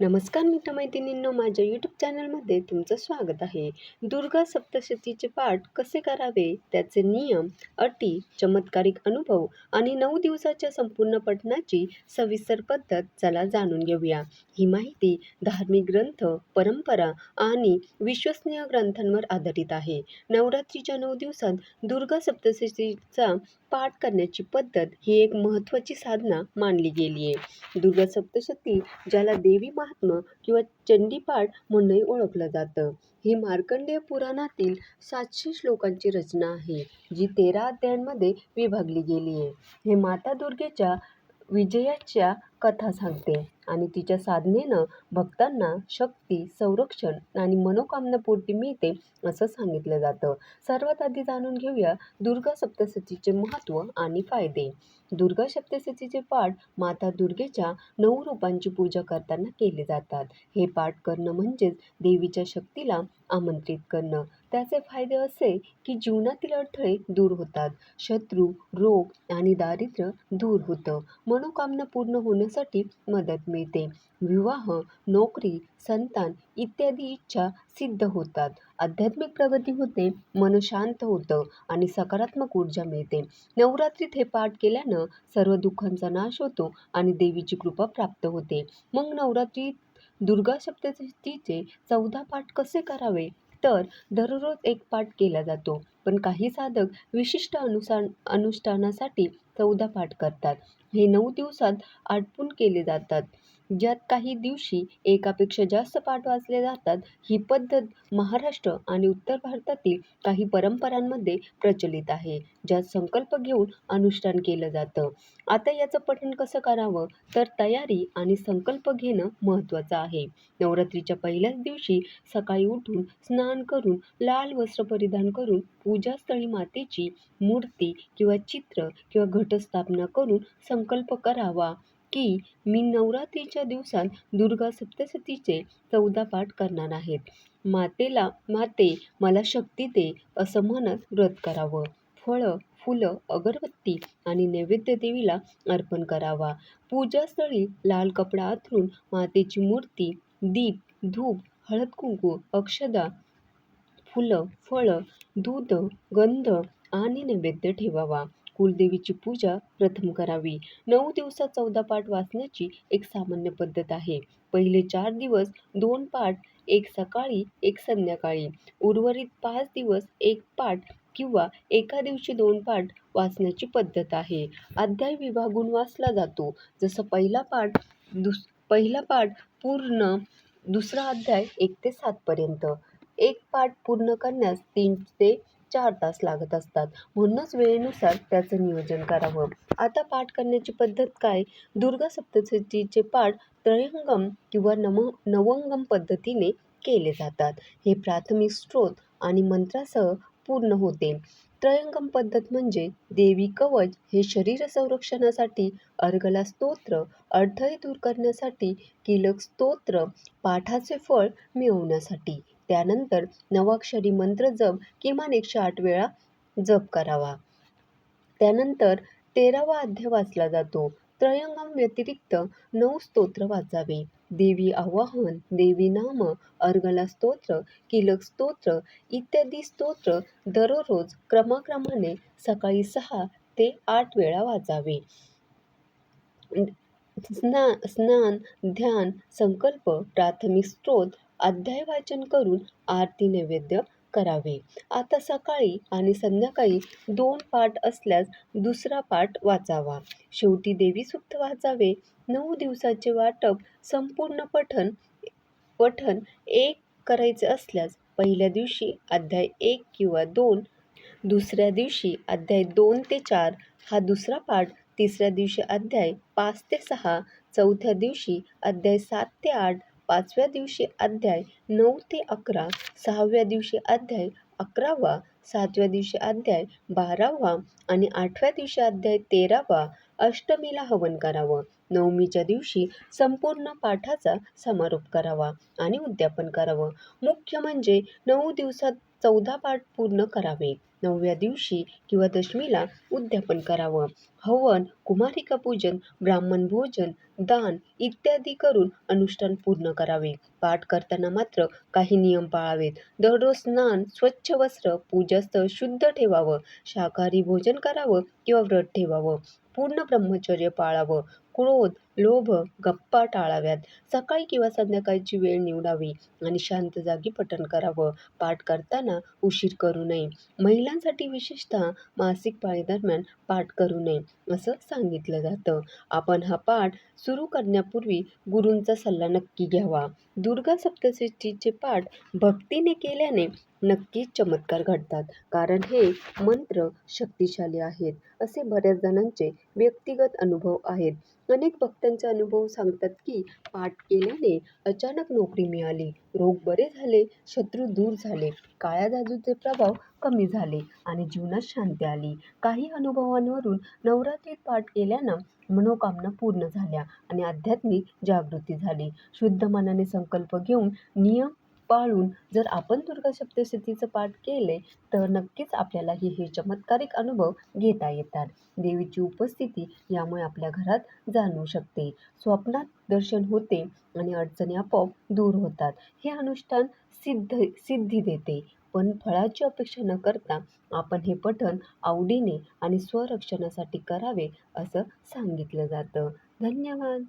नमस्कार मित्रमैत्रिणींनो माझ्या यूट्यूब चॅनलमध्ये तुमचं स्वागत आहे. दुर्गा सप्तशतीचे पाठ कसे करावे? त्याचे नियम अटी चमत्कारिक अनुभव आणि नऊ दिवसाच्या संपूर्ण पठणाची सविस्तर पद्धत चला जाणून घेऊया. ही माहिती धार्मिक ग्रंथ परंपरा आणि विश्वसनीय ग्रंथांवर आधारित आहे. नवरात्रीच्या नऊ दिवसात दुर्गा सप्तशतीचा पाठ करण्याची पद्धत ही एक महत्त्वाची साधना मानली गेली आहे. दुर्गा सप्तशती ज्याला देवी महात्मा किंवा चंडीपाठ म्हणूनही ओळखलं जातं ही मार्कंडेय पुराणातील सातशे श्लोकांची रचना आहे जी तेरा अध्यायांमध्ये विभागली गेली आहे. हे माता दुर्गेच्या विजयाच्या कथा सांगते. आणि तिच्या साधनेनं भक्तांना शक्ती संरक्षण आणि मनोकामनापूर्ती मिळते असं सांगितलं जातं. सर्वात आधी जाणून घेऊया दुर्गा सप्तशतीचे महत्त्व आणि फायदे. दुर्गा सप्तशतीचे पाठ माता दुर्गेच्या नऊ रूपांची पूजा करताना केले जातात. हे पाठ करणं म्हणजेच देवीच्या शक्तीला आमंत्रित करणं. त्याचे फायदे असे की जीवनातील अडथळे दूर होतात. शत्रू रोग आणि दारिद्र्य दूर होतं. मनोकामना पूर्ण होण्यासाठी मदत मिळते. विवाह नोकरी संतान इत्यादी इच्छा सिद्ध होतात. आध्यात्मिक प्रगती होते मन शांत होतं आणि सकारात्मक ऊर्जा मिळते. नवरात्रीत हे पाठ केल्यानं सर्व दुःखांचा नाश होतो आणि देवीची कृपा प्राप्त होते. मग नवरात्रीत दुर्गा सप्तशतीचे चौदा पाठ कसे करावे? तर दररोज एक पाठ केला जातो. पण काही साधक विशिष्ट अनुसार अनुष्ठानासाठी चौदा पाठ करतात. हे नऊ दिवसात आटपून केले जातात. ज्यात काही दिवशी एकापेक्षा जास्त पाठ वाचले जातात. ही पद्धत महाराष्ट्र आणि उत्तर भारतातील काही परंपरांमध्ये प्रचलित आहे ज्यात संकल्प घेऊन अनुष्ठान केलं जातं. आता याचं पठण कसं करावं? तर तयारी आणि संकल्प घेणं महत्त्वाचं आहे. नवरात्रीच्या पहिल्याच दिवशी सकाळी उठून स्नान करून लाल वस्त्र परिधान करून पूजास्थळी मातेची मूर्ती किंवा चित्र किंवा घटस्थापना करून संकल्प करावा की मी नवरात्रीच्या दिवसात दुर्गा सप्तशतीचे चौदा पाठ करणार आहेत. मातेला माते मला शक्ती दे असं म्हणत व्रत करावं. फळं फुलं अगरबत्ती आणि नैवेद्य देवीला अर्पण करावा. पूजास्थळी लाल कपडा आथरून मातेची मूर्ती दीप धूप हळद कुंकू अक्षदा फुलं फळं दूध गंध आणि नैवेद्य ठेवावा. कुलदेवीची पूजा प्रथम करावी. नऊ दिवसात चौदा पाठ वाचण्याची एक सामान्य पद्धत आहे. पहिले चार दिवस दोन पाठ एक सकाळी एक संध्याकाळी. उर्वरित पाच दिवस एक पाठ किंवा एका दिवशी दोन पाठ वाचण्याची पद्धत आहे. अध्याय विभागून वाचला जातो. जसं पहिला पाठ दुस पहिला पाठ पूर्ण दुसरा अध्याय एक ते सातपर्यंत एक पाठ पूर्ण करण्यास तीन ते चार तास लागत असतात. म्हणूनच वेळेनुसार त्याचं नियोजन करावं. आता पाठ करण्याची पद्धत काय? दुर्गा सप्तशतीचे पाठ त्रयंगम किंवा नम नवंगम पद्धतीने केले जातात. हे प्राथमिक स्त्रोत आणि मंत्रासह पूर्ण होते. त्रयंगम पद्धत म्हणजे देवी कवच हे शरीर संरक्षणासाठी अर्गला स्तोत्र अडथळे दूर करण्यासाठी किलक स्तोत्र पाठाचे फळ मिळवण्यासाठी. त्यानंतर नवाक्षरी मंत्र जप किमान एकशे आठ वेळा जप करावा. त्यानंतर तेरावा अध्याय वाचला जातो. त्रयंगम व्यतिरिक्त नऊ स्तोत्र वाचावे. देवी आवाहन देवी नाम अर्गला स्तोत्र किलक स्तोत्र इत्यादी स्तोत्र दररोज क्रमाक्रमाने सकाळी सहा ते आठ वेळा वाचावे. स्ना स्नान ध्यान संकल्प प्राथमिक स्त्रोत अध्याय वाचन करून आरती नैवेद्य करावे. आता सकाळी आणि संध्याकाळी दोन पाठ असल्यास दुसरा पाठ वाचावा. शेवटी देवी सुक्त वाचावे. नऊ दिवसाचे वाटप संपूर्ण पठन पठन एक करायचे असल्यास पहिल्या दिवशी अध्याय एक किंवा दोन दुसऱ्या दिवशी अध्याय दोन ते चार हा दुसरा पाठ तिसऱ्या दिवशी अध्याय पाच ते सहा चौथ्या दिवशी अध्याय सात ते आठ पाचव्या दिवशी अध्याय नऊ ते अकरा सहाव्या दिवशी अध्याय अकरावा सातव्या दिवशी अध्याय बारावा आणि आठव्या दिवशी अध्याय तेरावा अष्टमीला हवन करावं. नवमीच्या दिवशी संपूर्ण पाठाचा समारोप करावा आणि उद्यापन करावं. मुख्य म्हणजे नऊ दिवसात चौदा पाठ पूर्ण करावे. नवव्या दिवशी किंवा दशमीला उद्यापन करावं. हवन कुमारिका पूजन ब्राह्मण भोजन दान इत्यादी करून अनुष्ठान पूर्ण करावे. पाठ करताना मात्र काही नियम पाळावेत. दररोज स्नान स्वच्छ वस्त्र पूजास्थळ शुद्ध ठेवावं. शाकाहारी भोजन करावं किंवा व्रत ठेवावं. पूर्ण ब्रह्मचर्य पाळावं. क्रोध लोभ गप्पा टाळाव्यात. सकाळी किंवा संध्याकाळची वेळ निवडावी आणि शांत जागी पठण करावं. पाठ करताना उशीर करू नये. महिलांसाठी विशेषतः मासिक पाळीदरम्यान पाठ करू नये असं सांगितलं जातं. आपण हा पाठ सुरू करण्यापूर्वी गुरूंचा सल्ला नक्की घ्यावा. दुर्गा सप्तशतीचे पाठ भक्तीने केल्याने नक्कीच चमत्कार घडतात. कारण हे मंत्र शक्तिशाली आहेत असे बऱ्याच जणांचे व्यक्तिगत अनुभव आहेत. अनेक भक्त त्यांचे अनुभव सांगतात की पाठ केल्याने अचानक नोकरी मिळाली. रोग बरे झाले शत्रू दूर झाले काळ्या जादूचे प्रभाव कमी झाले आणि जीवनात शांती आली. काही अनुभवांवरून नवरात्रीत पाठ केल्यानं मनोकामना पूर्ण झाल्या आणि आध्यात्मिक जागृती झाली. शुद्ध मनाने संकल्प घेऊन नियम पाळून जर आपण दुर्गा सप्तशतीचं पाठ केले तर नक्कीच आपल्यालाही हे चमत्कारिक अनुभव घेता येतात. देवीची उपस्थिती यामुळे आपल्या घरात जाणवू शकते. स्वप्नात दर्शन होते आणि अडचणी आपोआप दूर होतात. हे अनुष्ठान सिद्ध सिद्धी देते. पण फळाची अपेक्षा न करता आपण हे पठण आवडीने आणि स्वरक्षणासाठी करावे असं सांगितलं जातं. धन्यवाद!